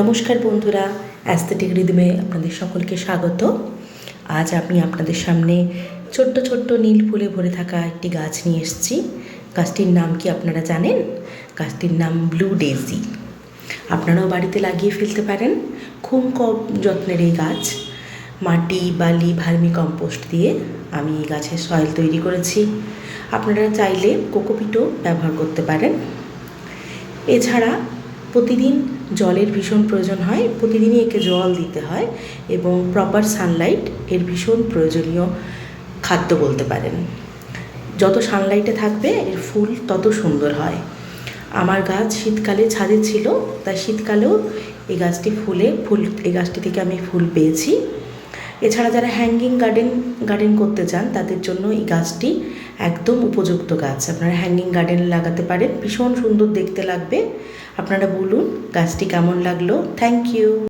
নমস্কার বন্ধুরা অ্যাস্থেটিক রিদমে আপনাদের সকলকে স্বাগত। আজ আমি আপনাদের সামনে ছোট্ট ছোট্ট নীল ফুলে ভরে থাকা একটি গাছ নিয়ে এসেছি। গাছটির নাম কি আপনারা জানেন? গাছটির নাম ব্লু ডেজি আপনারাও বাড়িতে লাগিয়ে ফেলতে পারেন। খুব কম যত্নের এই গাছ। মাটি, বালি, ভার্মি কম্পোস্ট দিয়ে আমি এই গাছের সয়েল তৈরি করেছি। আপনারা চাইলে কোকোপিটও ব্যবহার করতে পারেন। এছাড়া প্রতিদিন জলের ভীষণ প্রয়োজন হয়, প্রতিদিনই একে জল দিতে হয় এবং প্রপার সানলাইট এর ভীষণ প্রয়োজনীয় খাদ্য বলতে পারেন। যত সানলাইটে থাকবে, এর ফুল তত সুন্দর হয়। আমার গাছ শীতকালে ছাদে ছিল, তাই শীতকালেও এই গাছটি ফুলে, ফুল, এই গাছটি থেকে আমি ফুল পেয়েছি। এছাড়া যারা হ্যাঙ্গিং গার্ডেন গার্ডেন করতে চান, তাদের জন্য এই গাছটি একদম উপযুক্ত গাছ। আপনারা হ্যাঙ্গিং গার্ডেন লাগাতে পারেন। ভীষণ সুন্দর দেখতে লাগবে। আপনারা বলুন, গাছটি কেমন লাগল? Thank you